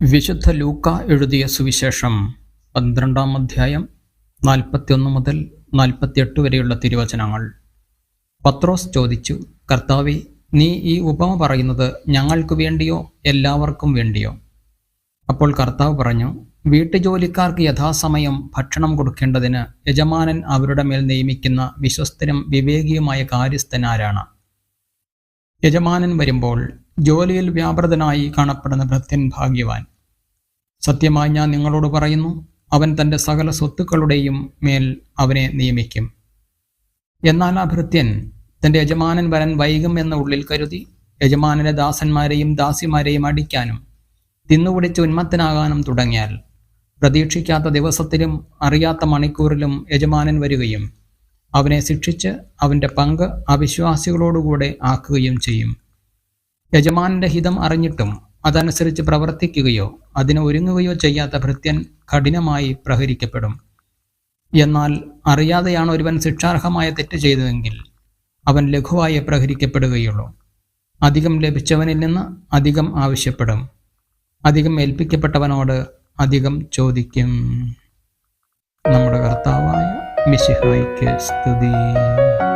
വിശുദ്ധ ലൂക്ക എഴുതിയ സുവിശേഷം പന്ത്രണ്ടാം അധ്യായം നാൽപ്പത്തിയൊന്ന് മുതൽ നാൽപ്പത്തിയെട്ട് വരെയുള്ള തിരുവചനങ്ങൾ. പത്രോസ് ചോദിച്ചു കർത്താവെ നീ ഈ ഉപമ പറയുന്നത് ഞങ്ങൾക്ക് വേണ്ടിയോ എല്ലാവർക്കും വേണ്ടിയോ? അപ്പോൾ കർത്താവ് പറഞ്ഞു വീട്ടുജോലിക്കാർക്ക് യഥാസമയം ഭക്ഷണം കൊടുക്കേണ്ടതിന് യജമാനൻ അവരുടെ മേൽ നിയമിക്കുന്ന വിശ്വസ്തനും വിവേകിയുമായ കാര്യസ്ഥനാരാണ് യജമാനൻ വരുമ്പോൾ ജോലിയിൽ വ്യാപൃതനായി കാണപ്പെടുന്ന ഭൃത്യൻ ഭാഗ്യവാൻ സത്യമായി ഞാൻ നിങ്ങളോട് പറയുന്നു അവൻ തന്റെ സകല സ്വത്തുക്കളുടെയും മേൽ അവനെ നിയമിക്കും. എന്നാൽ ആ ഭൃത്യൻ തന്റെ യജമാനൻ വരൻ വൈകും എന്ന ഉള്ളിൽ കരുതി യജമാനന്റെ ദാസന്മാരെയും ദാസിമാരെയും അടിക്കാനും തിന്നുപിടിച്ച് ഉന്മത്തനാകാനും തുടങ്ങിയാൽ പ്രതീക്ഷിക്കാത്ത ദിവസത്തിലും അറിയാത്ത മണിക്കൂറിലും യജമാനൻ വരികയും അവനെ ശിക്ഷിച്ച് അവന്റെ പങ്ക് അവിശ്വാസികളോടുകൂടെ ആക്കുകയും ചെയ്യും. യജമാനന്റെ ഹിതം അറിഞ്ഞിട്ടും അതനുസരിച്ച് പ്രവർത്തിക്കുകയോ അതിനെ ഒരുങ്ങുകയോ ചെയ്യാത്ത ഭൃത്യൻ കഠിനമായി പ്രഹരിക്കപ്പെടും. എന്നാൽ അറിയാതെയാണ് ഒരുവൻ ശിക്ഷാർഹമായ തെറ്റ് ചെയ്തതെങ്കിൽ അവൻ ലഘുവായി പ്രഹരിക്കപ്പെടുകയുള്ളൂ. അധികം ലഭിച്ചവനിൽ നിന്ന് അധികം ആവശ്യപ്പെടും. അധികം ഏൽപ്പിക്കപ്പെട്ടവനോട് അധികം ചോദിക്കും. നമ്മുടെ കർത്താവായ മിശിഹായിക്ക് സ്തുതി.